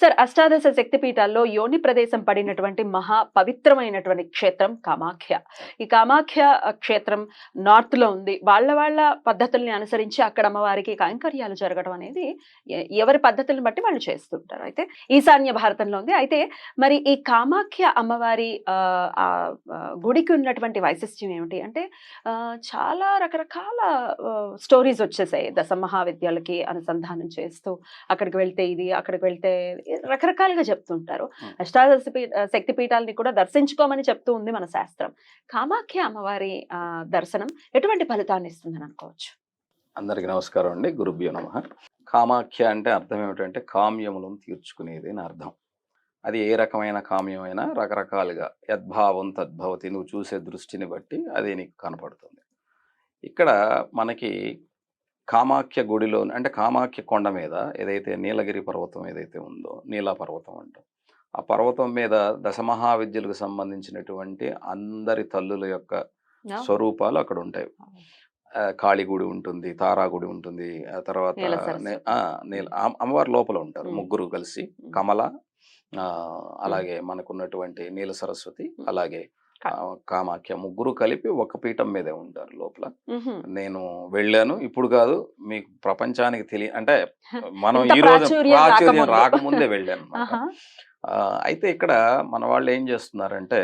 Sir అష్టాదశ శక్తిపీఠాల్లో యోని ప్రదేశం పడినటువంటి మహా పవిత్రమైనటువంటి క్షేత్రం కామాఖ్య. ఈ కామాఖ్య క్షేత్రం నార్త్లో ఉంది. వాళ్ళ వాళ్ళ పద్ధతుల్ని అనుసరించి అక్కడ అమ్మవారికి కైంకర్యాలు జరగడం అనేది ఎవరి పద్ధతులను బట్టి వాళ్ళు చేస్తుంటారు. అయితే ఈశాన్య భారతంలో ఉంది. అయితే మరి ఈ కామాఖ్య అమ్మవారి గుడికి ఉన్నటువంటి వైశిష్ట్యం ఏమిటి అంటే చాలా రకరకాల స్టోరీస్ వచ్చేసాయి. దశ మహావిద్యాలకి అనుసంధానం చేస్తూ అక్కడికి వెళ్తే ఇది అక్కడికి వెళ్తే రకరకాలుగా చెప్తుంటారు. అష్టాదశ శక్తి పీఠాలని కూడా దర్శించుకోమని చెప్తూ ఉంది మన శాస్త్రం. కామాఖ్య అమ్మవారి దర్శనం ఎటువంటి ఫలితాన్ని ఇస్తుందని అనుకోవచ్చు? అందరికి నమస్కారం అండి. గురుభ్యో నమ. కామాఖ్య అంటే అర్థం ఏమిటంటే కామ్యములను తీర్చుకునేది అని అర్థం. అది ఏ రకమైన కామ్యమైనా రకరకాలుగా యద్భావం తద్భవతి నువ్వు చూసే దృష్టిని బట్టి అది నీకు కనపడుతుంది. ఇక్కడ మనకి కామాఖ్య గుడిలో అంటే కామాఖ్య కొండ మీద ఏదైతే నీలగిరి పర్వతం ఏదైతే ఉందో నీలా పర్వతం అంటాం ఆ పర్వతం మీద దశమహావిద్యలకు సంబంధించినటువంటి అందరి తల్లుల యొక్క స్వరూపాలు అక్కడ ఉంటాయి ఆ, కాళీ గుడి ఉంటుంది తారా గుడి ఉంటుంది ఆ తర్వాత అమ్మవారి లోపల ఉంటారు. ముగ్గురు కలిసి. కమల అలాగే మనకున్నటువంటి నీల సరస్వతి. అలాగే కామాఖ్య ముగ్గురు కలిపి ఒక పీఠం మీదే ఉంటారు లోపల. నేను వెళ్ళాను ఇప్పుడు కాదు మీకు ప్రపంచానికి తెలియ అంటే మనం ఈ రోజు ప్రాచుర్యం రాకముందు. వెళ్ళాను అయితే ఇక్కడ మన వాళ్ళు ఏం చేస్తున్నారంటే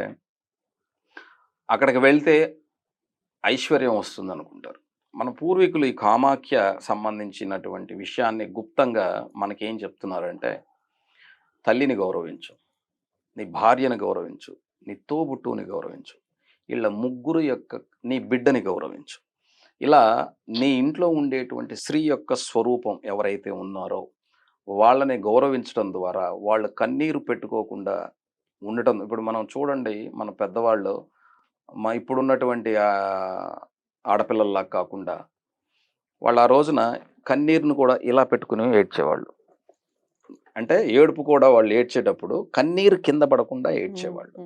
అక్కడికి వెళ్తే ఐశ్వర్యం వస్తుంది అనుకుంటారు మన పూర్వీకులు ఈ కామాఖ్య సంబంధించినటువంటి విషయాన్ని గుప్తంగా మనకేం చెప్తున్నారంటే తల్లిని గౌరవించు నీ భార్యను గౌరవించు నీ తోబుట్టుని గౌరవించు. వీళ్ళ ముగ్గురు యొక్క నీ బిడ్డని గౌరవించు. ఇలా నీ ఇంట్లో ఉండేటువంటి స్త్రీ యొక్క స్వరూపం ఎవరైతే ఉన్నారో వాళ్ళని గౌరవించడం ద్వారా వాళ్ళు కన్నీరు పెట్టుకోకుండా ఉండటం. ఇప్పుడు మనం చూడండి మన పెద్దవాళ్ళు మా ఇప్పుడున్నటువంటి ఆడపిల్లల్లా కాకుండా వాళ్ళు ఆ రోజున కన్నీరును కూడా ఇలా పెట్టుకుని ఏడ్చేవాళ్ళు. అంటే ఏడుపు కూడా వాళ్ళు ఏడ్చేటప్పుడు కన్నీరు కింద పడకుండా ఏడ్చేవాళ్ళు.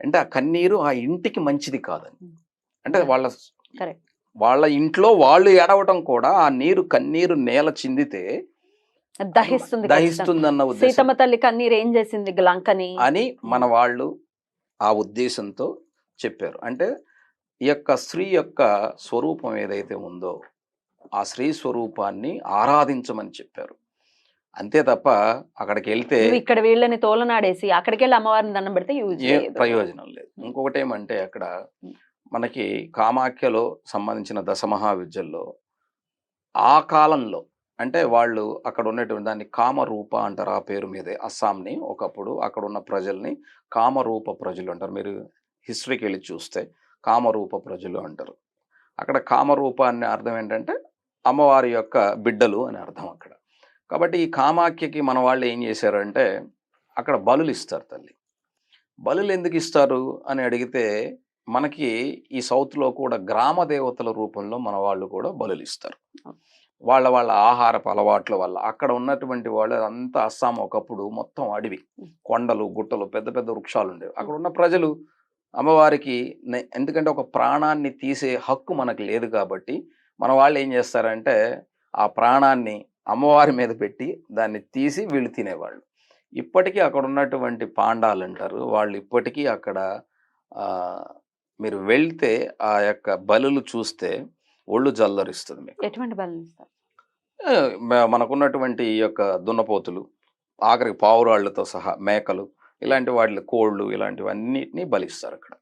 అంటే ఆ కన్నీరు ఆ ఇంటికి మంచిది కాదని. అంటే వాళ్ళ. వాళ్ళ ఇంట్లో వాళ్ళు ఏడవటం కూడా ఆ నీరు కన్నీరు నేల చిందితే దహిస్తుంది. దహిస్తుందన్న ఉద్దేశం. సీతమ్మ తల్లి కన్నీరు ఏం చేసింది లంకని? అని మన వాళ్ళు ఆ ఉద్దేశంతో చెప్పారు. అంటే ఈ యొక్క స్త్రీ యొక్క స్వరూపం ఏదైతే ఉందో ఆ స్త్రీ స్వరూపాన్ని ఆరాధించమని చెప్పారు. అంతే తప్ప అక్కడికి వెళ్తే ఇక్కడ వీళ్ళని తోలనాడేసి అక్కడికి వెళ్ళి అమ్మవారిని దండం పెడితే ప్రయోజనం లేదు. ఇంకొకటి ఏమంటే అక్కడ మనకి కామాఖ్యలో సంబంధించిన దశమహావిద్యల్లో ఆ కాలంలో అంటే వాళ్ళు అక్కడ ఉన్నటువంటి దాన్ని కామరూప అంటారు ఆ పేరు మీదే. అస్సాంని ఒకప్పుడు అక్కడ ఉన్న ప్రజల్ని కామరూప ప్రజలు అంటారు. మీరు హిస్టరీకి వెళ్ళి చూస్తే కామరూప ప్రజలు అంటారు. అక్కడ కామరూప అనే అర్థం ఏంటంటే అమ్మవారి యొక్క బిడ్డలు అని అర్థం అక్కడ. కాబట్టి ఈ కామాఖ్యకి మన వాళ్ళు ఏం చేశారంటే అక్కడ బలులు ఇస్తారు తల్లి. బలులు ఎందుకు ఇస్తారు అని అడిగితే మనకి ఈ సౌత్లో కూడా గ్రామ దేవతల రూపంలో మన వాళ్ళు కూడా బలులు ఇస్తారు. వాళ్ళ వాళ్ళ ఆహారపు అలవాట్ల వల్ల అక్కడ ఉన్నటువంటి వాళ్ళు అంతా అస్సాం ఒకప్పుడు మొత్తం అడవి. కొండలు గుట్టలు పెద్ద పెద్ద వృక్షాలు ఉండేవి. అక్కడ ఉన్న ప్రజలు అమ్మవారికి ఎందుకంటే ఒక ప్రాణాన్ని తీసే హక్కు మనకు లేదు కాబట్టి మన వాళ్ళు ఏం చేస్తారంటే ఆ ప్రాణాన్ని అమ్మవారి మీద పెట్టి దాన్ని తీసి వీళ్ళు తినేవాళ్ళు. ఇప్పటికీ అక్కడ ఉన్నటువంటి పాండాలు అంటారు వాళ్ళు ఇప్పటికీ అక్కడ మీరు వెళ్తే ఆ యొక్క బలులు చూస్తే ఒళ్ళు జల్లరిస్తుంది మీకు. ఎటువంటి బలం మనకున్నటువంటి ఈ యొక్క దున్నపోతులు ఆఖరికి పావురాళ్ళతో సహా మేకలు ఇలాంటి వాటి కోళ్ళు ఇలాంటివన్నిటిని బలిస్తారు అక్కడ.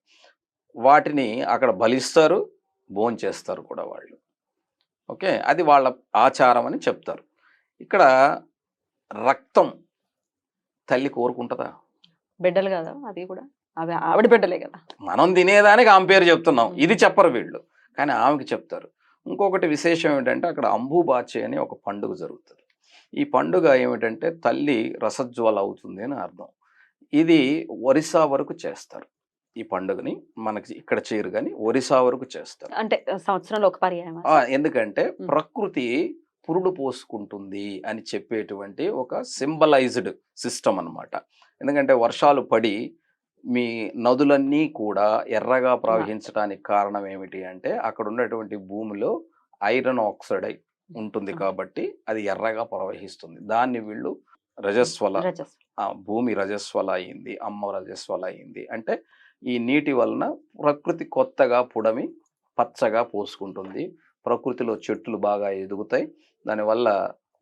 వాటిని అక్కడ బలిస్తారు భోంచేస్తారు కూడా వాళ్ళు. ఓకే? అది వాళ్ళ ఆచారం అని చెప్తారు. ఇక్కడ రక్తం తల్లి కోరుకుంటుందా? బిడ్డలు కదా అది కూడా. అవి ఆవిడ బిడ్డలే కదా. మనం తినేదానికి ఆమె పేరు చెప్తున్నాం. ఇది చెప్పరు వీళ్ళు. కానీ ఆమెకి చెప్తారు. ఇంకొకటి విశేషం ఏమిటంటే అక్కడ అంబుబాచి అని ఒక పండుగ జరుగుతుంది. ఈ పండుగ ఏమిటంటే తల్లి రసజ్వాల అవుతుంది అని అర్థం. ఇది ఒరిస్సా వరకు చేస్తారు. ఈ పండుగని మనకి ఇక్కడ చేయరు కానీ ఒరిస్సా వరకు చేస్తారు. అంటే సంవత్సరంలో ఒక పర్యాయం ఎందుకంటే. ప్రకృతి పురుడు పోసుకుంటుంది అని చెప్పేటువంటి ఒక సింబలైజ్డ్ సిస్టమ్ అన్నమాట. ఎందుకంటే వర్షాలు పడి మీ నదులన్నీ కూడా ఎర్రగా ప్రవహించడానికి కారణం ఏమిటి అంటే అక్కడ ఉన్నటువంటి భూమిలో ఐరన్ ఆక్సైడ్ ఉంటుంది. కాబట్టి అది ఎర్రగా ప్రవహిస్తుంది. దాన్ని వీళ్ళు రజస్వల భూమి రజస్వల అయింది అమ్మ రజస్వల అయింది. అంటే ఈ నీటి వలన ప్రకృతి కొత్తగా పుడమి పచ్చగా పోసుకుంటుంది. ప్రకృతిలో చెట్లు బాగా ఎదుగుతాయి. దానివల్ల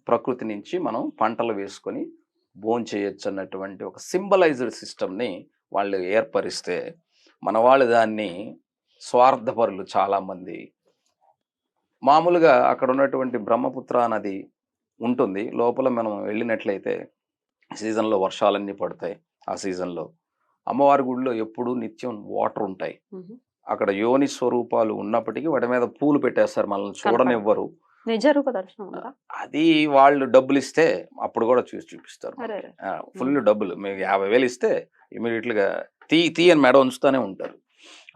ప్రకృతి నుంచి మనం పంటలు వేసుకొని భోంచేయచ్చు అన్నటువంటి ఒక సింబలైజ్డ్ సిస్టమ్ని వాళ్ళు ఏర్పరిస్తే మన వాళ్ళు దాన్ని స్వార్థపరులు చాలామంది. మామూలుగా అక్కడ ఉన్నటువంటి బ్రహ్మపుత్ర నది ఉంటుంది. లోపల మనం వెళ్ళినట్లయితే సీజన్లో వర్షాలన్నీ పడతాయి ఆ సీజన్లో. అమ్మవారి గుడిలో ఎప్పుడూ నిత్యం వాటర్ ఉంటాయి. అక్కడ యోని స్వరూపాలు ఉన్నప్పటికీ వాటి మీద పూలు పెట్టేస్తారు. మనల్ని చూడనివ్వరు. దర్శనం అది వాళ్ళు డబ్బులు ఇస్తే అప్పుడు కూడా చూసి చూపిస్తారు ఫుల్ డబ్బులు. మీకు యాభై వేలు ఇస్తే ఇమీడియట్గా తీ తీ అని మెడ ఉంచుతూనే ఉంటారు.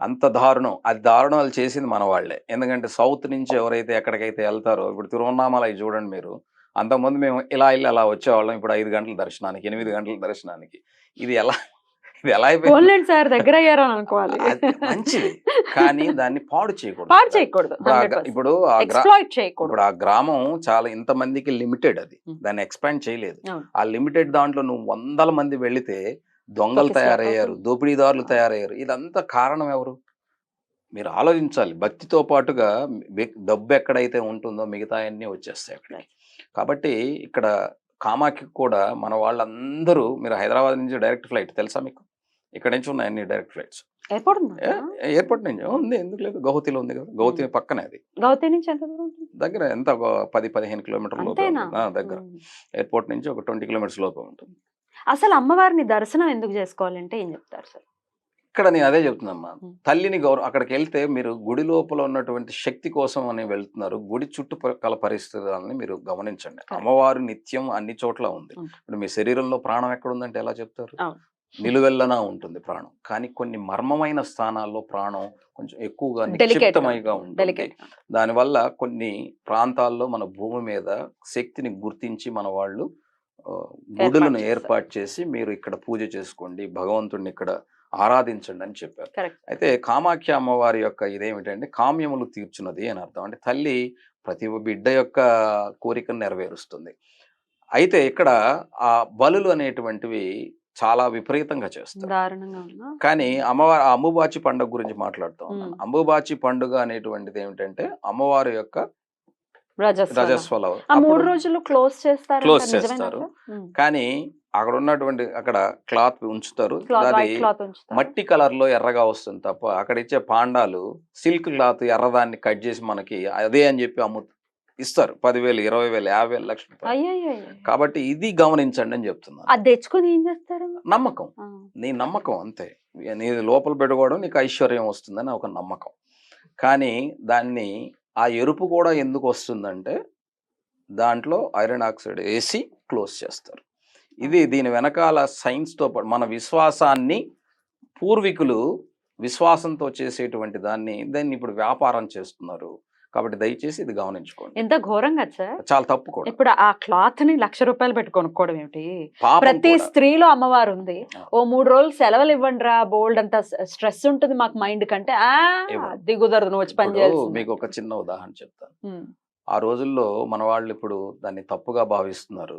అంత దారుణం. అది దారుణం వాళ్ళు చేసింది మన వాళ్ళే. ఎందుకంటే సౌత్ నుంచి ఎవరైతే ఎక్కడికైతే వెళ్తారో ఇప్పుడు తిరువన్నామలై చూడండి మీరు. అంతకుముందు మేము ఇలా ఇలా అలా వచ్చేవాళ్ళం. ఇప్పుడు ఐదు గంటల దర్శనానికి ఎనిమిది గంటల దర్శనానికి. ఇది ఎలా ఇది ఎలా అయిపోయింది? పోన్లేండి సార్ దగ్గర అయ్యారు అని అనుకోవాలి మంచిది. కానీ దాన్ని పాడు చేయకూడదు. పాడు చేయకూడదు ఇప్పుడు ఇప్పుడు ఆ గ్రామం చాలా ఇంతమందికి లిమిటెడ్ అది. దాన్ని ఎక్స్పాండ్ చేయలేదు. ఆ లిమిటెడ్ దాంట్లో నువ్వు వందల మంది వెళితే దొంగలు తయారయ్యారు. దోపిడీదారులు. తయారయ్యారు. ఇదంతా కారణం ఎవరు? మీరు ఆలోచించాలి. భక్తితో పాటుగా డబ్బు ఎక్కడైతే ఉంటుందో మిగతా అన్నీ వచ్చేస్తాయి అక్కడ కాబట్టి ఇక్కడ కామాకి కూడా మన వాళ్ళందరూ మీరు హైదరాబాద్ నుంచి డైరెక్ట్ ఫ్లైట్ తెలుసా మీకు? ఇక్కడ నుంచి ఉన్నాయి అన్ని డైరెక్ట్ ఫ్లైట్స్ ఎయిర్పోర్ట్ ఎయిర్పోర్ట్ నుంచి. ఉంది ఎందుకు లేదు. గౌహతిలో ఉంది కదా. గౌహతి పక్కనే అది. గౌతీ నుంచి ఎంత దూరం దగ్గర ఎంత ఒక పది పదిహేను కిలోమీటర్ల దగ్గర. ఎయిర్పోర్ట్ నుంచి ఒక ట్వంటీ కిలోమీటర్స్ లోపే ఉంటుంది. అసలు అమ్మవారిని దర్శనం ఎందుకు చేసుకోవాలంటే ఏం చెప్తారు సార్? ఇక్కడ నేను అదే చెప్తున్నామ్మా. ఉం. తల్లిని గౌరవం అక్కడికి వెళ్తే మీరు గుడి లోపల ఉన్నటువంటి శక్తి కోసం అని వెళ్తున్నారు. గుడి చుట్టుపక్కల పరిస్థితులని మీరు గమనించండి. అమ్మవారు నిత్యం అన్ని చోట్ల ఉంది. ఇప్పుడు మీ శరీరంలో ప్రాణం ఎక్కడ ఉందంటే ఎలా చెప్తారు. నిలువెల్లనా ఉంటుంది ప్రాణం. కానీ కొన్ని మర్మమైన స్థానాల్లో ప్రాణం కొంచెం ఎక్కువగా నిక్షిప్తమైగా ఉంటుంది. దానివల్ల కొన్ని ప్రాంతాల్లో మన భూమి మీద శక్తిని గుర్తించి మన వాళ్ళు గుడులను. ఏర్పాటు చేసి మీరు ఇక్కడ పూజ చేసుకోండి భగవంతుడిని ఇక్కడ ఆరాధించండి అని చెప్పారు. అయితే కామాఖ్య అమ్మవారి యొక్క ఇదేమిటంటే కామ్యములు తీర్చున్నది అని అర్థం. అంటే తల్లి ప్రతి బిడ్డ యొక్క కోరికను నెరవేరుస్తుంది. అయితే ఇక్కడ ఆ బలులు అనేటువంటివి చాలా విపరీతంగా చేస్తారు. కానీ అమ్మవారి అంబుబాచి పండుగ గురించి మాట్లాడుతూ ఉన్నాను. అంబుబాచి పండుగ అనేటువంటిది ఏమిటంటే అమ్మవారి యొక్క రజస్వల. రజస్వల ఆ మూడు రోజులు క్లోజ్ చేస్తారు. Close చేస్తారు. కానీ అక్కడ ఉన్నటువంటి అక్కడ క్లాత్ ఉంచుతారు. అది మట్టి కలర్లో ఎర్రగా వస్తుంది తప్ప అక్కడ ఇచ్చే పాండాలు సిల్క్ క్లాత్ ఎర్రదాన్ని కట్ చేసి మనకి అదే అని చెప్పి అమ్ము ఇస్తారు. పదివేలు ఇరవై వేలు యాభై వేలు లక్షల కాబట్టి ఇది గమనించండి అని చెప్తున్నాను అది తెచ్చుకొని ఏం చేస్తారు నమ్మకం నీ నమ్మకం అంతే నీ లోపల పెట్టుకోవడం నీకు ఐశ్వర్యం వస్తుందని ఒక నమ్మకం కానీ దాన్ని ఆ ఎరుపు కూడా ఎందుకు వస్తుందంటే దాంట్లో ఐరన్ ఆక్సైడ్ వేసి క్లోజ్ చేస్తారు ఇది దీని వెనకాల సైన్స్తో పాటు మన విశ్వాసాన్ని పూర్వీకులు విశ్వాసంతో చేసేటువంటి దాన్ని దాన్ని ఇప్పుడు వ్యాపారం చేస్తున్నారు కాబట్టి దయచేసి ఇది గమనించుకోండి ఎంత ఘోరంగా సార్ చాలా తప్పు కూడా ఇప్పుడు ఆ క్లాత్ని లక్ష రూపాయలు పెట్టి కొనుక్కోవడం ఏమిటి ప్రతి. స్త్రీలో అమ్మవారు ఉంది. ఓ మూడు రోజులు సెలవులు ఇవ్వండి రా బోల్డ్ అంత స్ట్రెస్ ఉంటుంది మాకు మైండ్ కంటే. దిగుదరదు నువ్వు వచ్చి పని. మీకు ఒక చిన్న ఉదాహరణ చెప్తాను. ఆ రోజుల్లో మన వాళ్ళు ఇప్పుడు దాన్ని తప్పుగా భావిస్తున్నారు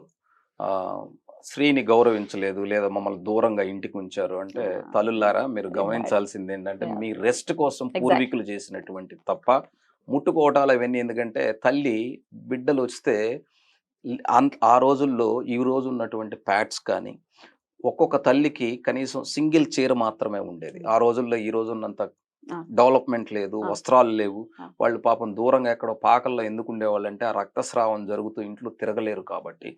స్త్రీని గౌరవించలేదు లేదా మమ్మల్ని దూరంగా ఇంటికి ఉంచారు అంటే. తల్లులారా మీరు. గమనించాల్సింది ఏంటంటే. మీ రెస్ట్ కోసం పూర్వీకులు చేసినటువంటి తప్ప ముట్టుకోవటాలు అవన్నీ ఎందుకంటే తల్లి బిడ్డలు వస్తే ఆ రోజుల్లో ఈ రోజు ఉన్నటువంటి ప్యాడ్స్ కానీ ఒక్కొక్క తల్లికి కనీసం సింగిల్ చీర మాత్రమే ఉండేది ఆ రోజుల్లో ఈ రోజు ఉన్నంత. డెవలప్మెంట్ లేదు. వస్త్రాలు లేవు. వాళ్ళు పాపం దూరంగా ఎక్కడో పాకల్లో ఎందుకు ఉండేవాళ్ళు అంటే ఆ రక్తస్రావం జరుగుతూ ఇంట్లో తిరగలేరు కాబట్టి.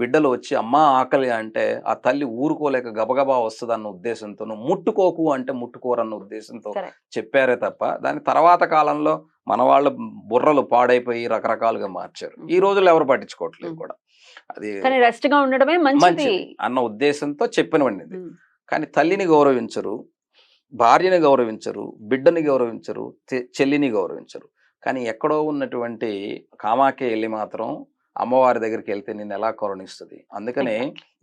బిడ్డలు వచ్చి అమ్మా ఆకలి అంటే ఆ తల్లి ఊరుకోలేక గబగబా వస్తుందన్న ఉద్దేశంతో ముట్టుకోకు అంటే ముట్టుకోరన్న ఉద్దేశంతో. చెప్పారే తప్ప దాని తర్వాత కాలంలో మన వాళ్ళ బుర్రలు పాడైపోయి రకరకాలుగా మార్చారు. ఈ రోజుల్లో ఎవరు పట్టించుకోవట్లేదు. కూడా అది రెస్ట్గా ఉండడమే మంచిది అన్న ఉద్దేశంతో చెప్పినవండి కానీ తల్లిని గౌరవించరు భార్యని గౌరవించరు బిడ్డని గౌరవించరు చెల్లిని గౌరవించరు. కానీ ఎక్కడో ఉన్నటువంటి కామాకే వెళ్ళి మాత్రం అమ్మవారి దగ్గరికి వెళ్తే నేను ఎలా కరుణిస్తుంది? అందుకనే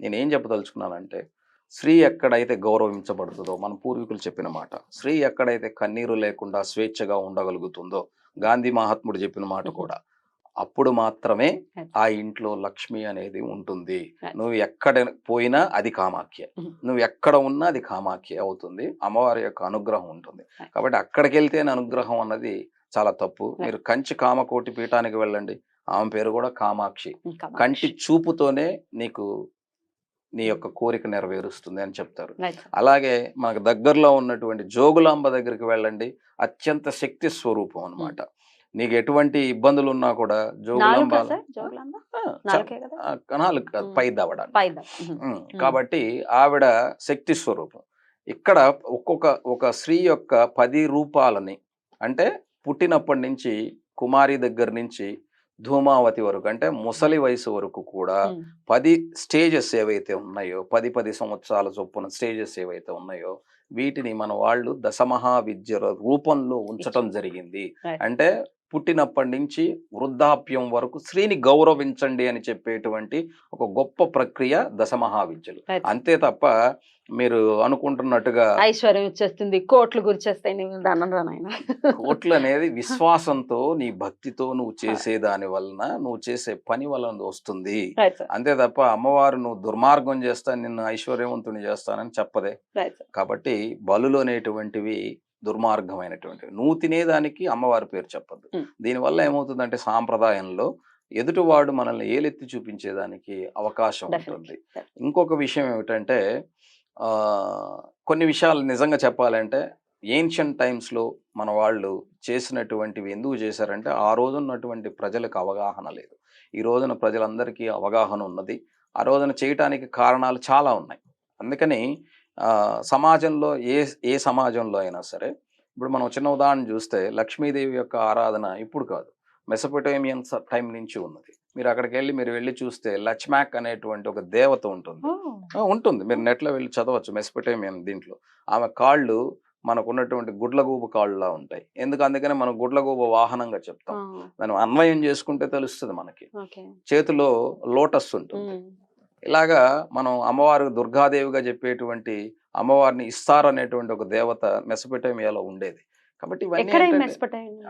నేనేం చెప్పదలుచుకున్నానంటే స్త్రీ ఎక్కడైతే గౌరవించబడుతుందో మన పూర్వీకులు చెప్పిన మాట స్త్రీ ఎక్కడైతే కన్నీరు లేకుండా స్వేచ్ఛగా ఉండగలుగుతుందో గాంధీ మహాత్ముడు చెప్పిన మాట కూడా అప్పుడు మాత్రమే ఆ ఇంట్లో లక్ష్మి అనేది ఉంటుంది. నువ్వు ఎక్కడ పోయినా అది కామాఖ్య. నువ్వు ఎక్కడ ఉన్నా అది కామాఖ్య అవుతుంది. అమ్మవారి యొక్క అనుగ్రహం ఉంటుంది. కాబట్టి అక్కడికి వెళ్తేనే అనుగ్రహం అన్నది చాలా తప్పు. మీరు కంచి కామకోటి పీఠానికి వెళ్ళండి. ఆమె పేరు కూడా కామాక్షి. కంటి చూపుతోనే నీకు నీ యొక్క కోరిక నెరవేరుస్తుంది అని చెప్తారు. అలాగే మనకు దగ్గరలో ఉన్నటువంటి జోగులాంబ దగ్గరికి వెళ్ళండి. అత్యంత శక్తి స్వరూపం అన్నమాట. నీకు ఎటువంటి ఇబ్బందులు ఉన్నా కూడా జోగులాంబ కదా? ఉమ్. పై ఉమ్, కాబట్టి ఆవిడ శక్తి స్వరూపం. ఇక్కడ ఒక్కొక్క ఒక స్త్రీ యొక్క పది రూపాలని అంటే పుట్టినప్పటి నుంచి కుమారి దగ్గర నుంచి ధూమావతి వరకు అంటే ముసలి వయసు వరకు కూడా పది స్టేజెస్ ఏవైతే ఉన్నాయో పది పది సంవత్సరాల చొప్పున స్టేజెస్ ఏవైతే ఉన్నాయో వీటిని మన వాళ్ళు దశమహా విద్యల రూపంలో ఉంచటం జరిగింది. అంటే పుట్టినప్పటి నుంచి వృద్ధాప్యం వరకు స్త్రీని గౌరవించండి అని చెప్పేటువంటి ఒక గొప్ప ప్రక్రియ దశమహా విద్యలు Right. అంతే తప్ప మీరు అనుకుంటున్నట్టుగా ఐశ్వర్యం వచ్చేస్తుంది కోట్లు గురిచేస్తాయి కోట్లు అనేది విశ్వాసంతో నీ భక్తితో నువ్వు చేసే దాని వలన నువ్వు చేసే పని వలన వస్తుంది. అంతే తప్ప అమ్మవారు నువ్వు దుర్మార్గం చేస్తాను నిన్ను ఐశ్వర్యవంతుని చేస్తానని చెప్పదే. కాబట్టి బలులు అనేటువంటివి దుర్మార్గమైనటువంటివి. నువ్వు తినేదానికి అమ్మవారి పేరు చెప్పద్దు. దీనివల్ల ఏమవుతుందంటే సాంప్రదాయంలో ఎదుటివాడు మనల్ని ఏలెత్తి చూపించేదానికి అవకాశం ఉంటుంది. ఇంకొక విషయం ఏమిటంటే ఆ, కొన్ని విషయాలు నిజంగా చెప్పాలంటే ఏన్షియంట్ టైమ్స్లో మన వాళ్ళు చేసినటువంటివి ఎందుకు చేశారంటే ఆ రోజు ఉన్నటువంటి ప్రజలకు అవగాహన లేదు. ఈ రోజున ప్రజలందరికీ అవగాహన ఉన్నది. ఆ రోజున చేయటానికి కారణాలు చాలా ఉన్నాయి. అందుకని సమాజంలో ఏ ఏ సమాజంలో అయినా సరే ఇప్పుడు మనం చిన్న ఉదాహరణ చూస్తే లక్ష్మీదేవి యొక్క ఆరాధన ఇప్పుడు కాదు. మెసపోటేమియన్ టైం నుంచి ఉన్నది. మీరు అక్కడికి వెళ్ళి మీరు వెళ్ళి చూస్తే లచ్మాక్ అనేటువంటి ఒక దేవత ఉంటుంది. ఉంటుంది. మీరు నెట్లో వెళ్ళి చదవచ్చు మెస్పటేమియన్ దీంట్లో. ఆమె కాళ్ళు మనకు ఉన్నటువంటి గుడ్లగూబ కాళ్ళలా ఉంటాయి. ఎందుకు? అందుకనే మనం గుడ్లగూబ వాహనంగా చెప్తాం. దాన్ని అన్వయం చేసుకుంటే తెలుస్తుంది మనకి. చేతిలో లోటస్ ఉంటుంది. ఇలాగా మనం అమ్మవారు దుర్గాదేవిగా చెప్పేటువంటి అమ్మవారిని ఇస్తారు అనేటువంటి ఒక దేవత మెసపటేమియాలో ఉండేది. కాబట్టి ఇవన్నీ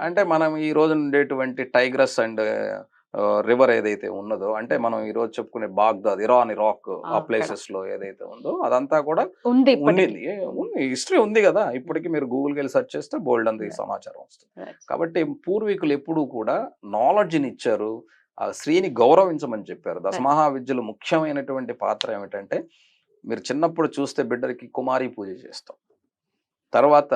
అంటే మనం ఈ రోజు ఉండేటువంటి టైగ్రస్ అండ్ రివర్ ఏదైతే ఉన్నదో అంటే మనం ఈ రోజు చెప్పుకునే బాగ్దాద్ ఇరాన్ ఇరాక్ ఆ. ప్లేసెస్లో ఏదైతే ఉందో అదంతా కూడా ఉంది హిస్టరీ ఉంది కదా. ఇప్పటికి మీరు గూగుల్కి వెళ్ళి సెర్చ్ చేస్తే బోల్డ్ ఈ సమాచారం వస్తుంది. కాబట్టి పూర్వీకులు ఎప్పుడూ కూడా నాలెడ్జ్ని ఇచ్చారు. ఆ స్త్రీని గౌరవించమని చెప్పారు. దశమహా విద్యలో ముఖ్యమైనటువంటి పాత్ర ఏమిటంటే మీరు చిన్నప్పుడు చూస్తే బిడ్డలకి కుమారి పూజ చేస్తాం. తర్వాత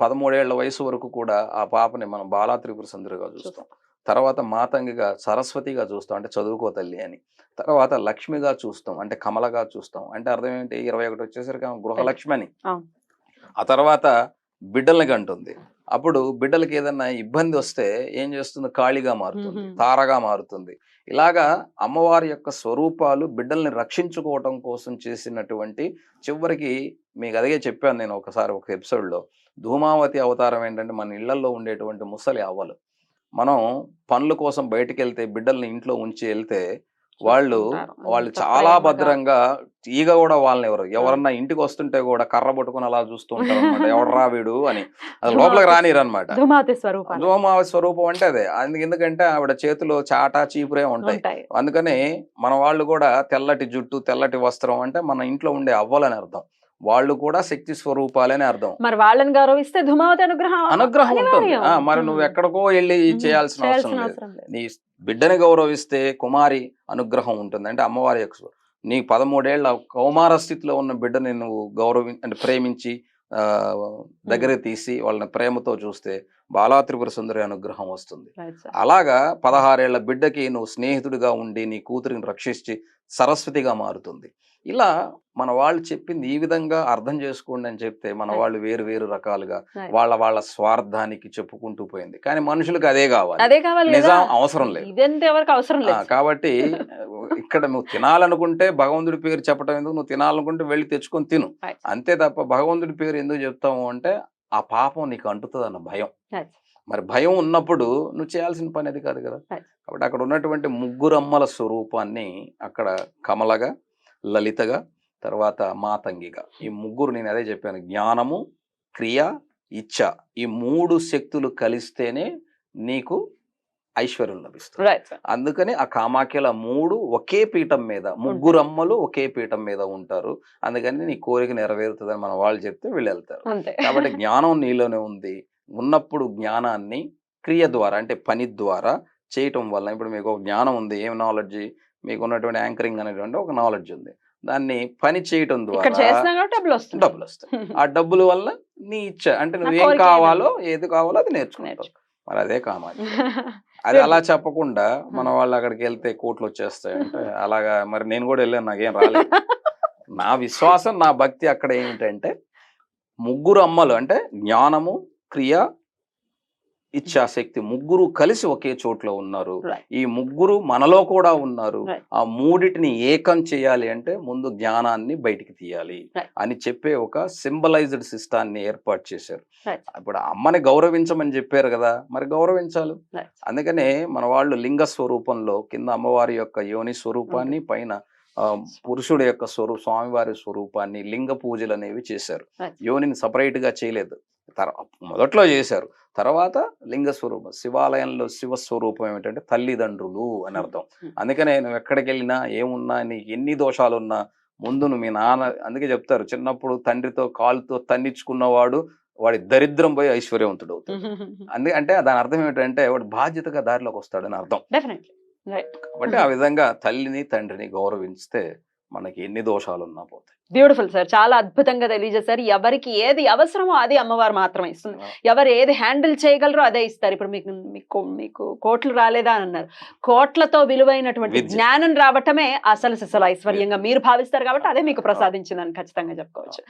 పదమూడేళ్ళ వయసు వరకు కూడా ఆ పాపని మనం బాలా త్రిపుర సుందరిగా చూస్తాం. తర్వాత మాతంగిగా సరస్వతిగా చూస్తాం అంటే చదువుకో తల్లి అని. తర్వాత లక్ష్మిగా చూస్తాం అంటే కమలగా చూస్తాం. అంటే అర్థం ఏంటి ఇరవై ఒకటి వచ్చేసరికి గృహలక్ష్మి అని. ఆ తర్వాత బిడ్డల్ని కంటుంది. అప్పుడు బిడ్డలకి ఏదన్నా ఇబ్బంది వస్తే ఏం చేస్తుంది? కాళీగా మారుతుంది. తారగా మారుతుంది. ఇలాగా అమ్మవారి యొక్క స్వరూపాలు బిడ్డల్ని రక్షించుకోవటం కోసం చేసినటువంటి చివరికి మీకు అదే చెప్పాను నేను ఒకసారి ఒక ఎపిసోడ్లో. ధూమావతి అవతారం ఏంటంటే మన ఇళ్ళలో ఉండేటువంటి ముసలి అవ్వలు. మనం పనుల కోసం బయటికి వెళ్తే బిడ్డల్ని ఇంట్లో ఉంచి వెళ్తే వాళ్ళు. వాళ్ళు చాలా. భద్రంగా ఈగ కూడా వాళ్ళని ఎవరు ఎవరన్నా ఇంటికి వస్తుంటే కూడా కర్ర పట్టుకుని అలా చూస్తూ ఉంటారు అనమాట ఎవడరా వీడు? అని. అది లోపలికి రానిరు అనమాట ధూమావతి స్వరూపం అంటే అదే. అందుకు ఎందుకంటే ఆవిడ చేతిలో చాటా చీపురే ఉంటాయి. అందుకని మన వాళ్ళు కూడా తెల్లటి జుట్టు తెల్లటి వస్త్రం అంటే మన ఇంట్లో ఉండే అవ్వలని అర్థం. వాళ్ళు కూడా శక్తి స్వరూపాలని అర్థం. మరి వాళ్ళని గౌరవిస్తే ధూమావతి అనుగ్రహం అనుగ్రహం ఉంటుంది. మరి నువ్వు. ఎక్కడికో వెళ్ళి. చేయాల్సిన అవసరం లేదు. నీ బిడ్డని గౌరవిస్తే కుమారి అనుగ్రహం ఉంటుంది. అంటే అమ్మవారి యొక్క నీ పదమూడేళ్ళ కౌమార స్థితిలో ఉన్న బిడ్డని నువ్వు గౌరవి అంటే ప్రేమించి ఆ, దగ్గర తీసి వాళ్ళని ప్రేమతో చూస్తే బాలా త్రిపుర సుందరి అనుగ్రహం వస్తుంది. అలాగా పదహారేళ్ళ బిడ్డకి నువ్వు స్నేహితుడిగా ఉండి నీ కూతురిని రక్షించి సరస్వతిగా మారుతుంది. ఇలా మన వాళ్ళు చెప్పింది ఈ విధంగా అర్థం చేసుకోండి అని చెప్తే మన. వాళ్ళు వేరు వేరు రకాలుగా. వాళ్ళ వాళ్ళ స్వార్థానికి చెప్పుకుంటూ పోయింది కానీ మనుషులకు అదే కావాలి అదే కావాలి నిజం అవసరం లేదు ఎవరికి అవసరం లేదు కాబట్టి ఇక్కడ నువ్వు తినాలనుకుంటే భగవంతుడి పేరు చెప్పడం ఎందుకు నువ్వు తినాలనుకుంటే వెళ్ళి తెచ్చుకొని తిను. అంతే తప్ప భగవంతుడి పేరు ఎందుకు చెప్తావు అంటే ఆ పాపం నీకు అంటుతుంది అన్న భయం. మరి భయం ఉన్నప్పుడు నువ్వు చేయాల్సిన పని అది కాదు కదా. కాబట్టి అక్కడ ఉన్నటువంటి ముగ్గురమ్మల స్వరూపాన్ని అక్కడ కమలగా లలితగా తర్వాత మాతంగిగా ఈ ముగ్గురు నేను అదే చెప్పాను జ్ఞానము క్రియ ఇచ్ఛ ఈ మూడు శక్తులు కలిస్తేనే నీకు ఐశ్వర్యం లభిస్తుంది. అందుకని ఆ కామాఖ్యల మూడు ఒకే పీఠం మీద ముగ్గురు అమ్మలు ఒకే పీఠం మీద ఉంటారు. అందుకని నీ కోరిక నెరవేరుతుందని మన వాళ్ళు చెప్తే వీళ్ళు వెళ్తారు. కాబట్టి జ్ఞానం నీలోనే ఉంది. ఉన్నప్పుడు జ్ఞానాన్ని క్రియ ద్వారా అంటే పని ద్వారా చేయటం వల్ల ఇప్పుడు మీకు జ్ఞానం ఉంది ఏం నాలెడ్జ్ మీకు ఉన్నటువంటి యాంకరింగ్ అనేటువంటి ఒక నాలెడ్జ్ ఉంది. దాన్ని పని చేయటం ద్వారా డబ్బులు వస్తుంది డబ్బులు వస్తాయి. ఆ డబ్బుల వల్ల నీ ఇచ్చ అంటే నువ్వేం కావాలో ఏది కావాలో అది నేర్చుకుంటావు. నేర్చుకో. మరి అదే కామాలి. అది అలా చెప్పకుండా మన వాళ్ళు అక్కడికి వెళ్తే కోట్లు వచ్చేస్తాయంటే అలాగా మరి నేను కూడా వెళ్ళాను నాకేం రాలేదు. నా విశ్వాసం నా భక్తి అక్కడ ఏమిటంటే ముగ్గురు అమ్మలు అంటే జ్ఞానము క్రియ ఇచ్ఛాశక్తి ముగ్గురు కలిసి ఒకే చోట్ల ఉన్నారు. ఈ ముగ్గురు మనలో కూడా ఉన్నారు. ఆ మూడిటిని ఏకం చేయాలి అంటే ముందు జ్ఞానాన్ని బయటికి తీయాలి. అని చెప్పే ఒక సింబలైజ్డ్ సిస్టాన్ని ఏర్పాటు చేశారు. ఇప్పుడు అమ్మని గౌరవించమని చెప్పారు కదా మరి గౌరవించాలి. అందుకనే మన వాళ్ళు లింగ స్వరూపంలో కింద అమ్మవారి యొక్క యోని స్వరూపాన్ని పైన ఆ, పురుషుడి యొక్క స్వరూ స్వామివారి స్వరూపాన్ని లింగ పూజలు అనేవి చేశారు. యోనిని సపరేట్గా చేయలేదు తర- మొదట్లో చేశారు తర్వాత లింగ స్వరూపం. శివాలయంలో శివ స్వరూపం ఏమిటంటే తల్లిదండ్రులు అని అర్థం. అందుకనే నువ్వు ఎక్కడికి వెళ్ళినా ఏమున్నా నీకు ఎన్ని దోషాలు ఉన్నా ముందు నువ్వు మీ నాన్న అందుకే చెప్తారు చిన్నప్పుడు తండ్రితో కాలుతో తన్నించుకున్నవాడు వాడి దరిద్రం పోయి ఐశ్వర్యవంతుడు అవుతాడు అందుకే అంటే దాని అర్థం ఏమిటంటే వాడు బాధ్యతగా దారిలోకి వస్తాడని అర్థం. కాబట్టి ఆ విధంగా తల్లిని తండ్రిని గౌరవిస్తే మనకి ఎన్ని దోషాలు ఉన్నా పోతాయి. బ్యూటిఫుల్ సార్ చాలా అద్భుతంగా తెలియజేశారు. ఎవరికి ఏది అవసరమో అది అమ్మవారు మాత్రమే ఇస్తుంది. ఎవరు ఏది హ్యాండిల్ చేయగలరో అదే ఇస్తారు. ఇప్పుడు మీకు మీకు మీకు కోట్లు రాలేదా అని అన్నారు. కోట్లతో విలువైనటువంటి. జ్ఞానం రావటమే అసలు సిసలు ఐశ్వర్యంగా మీరు భావిస్తారు కాబట్టి అదే మీకు ప్రసాదించిందని ఖచ్చితంగా చెప్పుకోవచ్చు.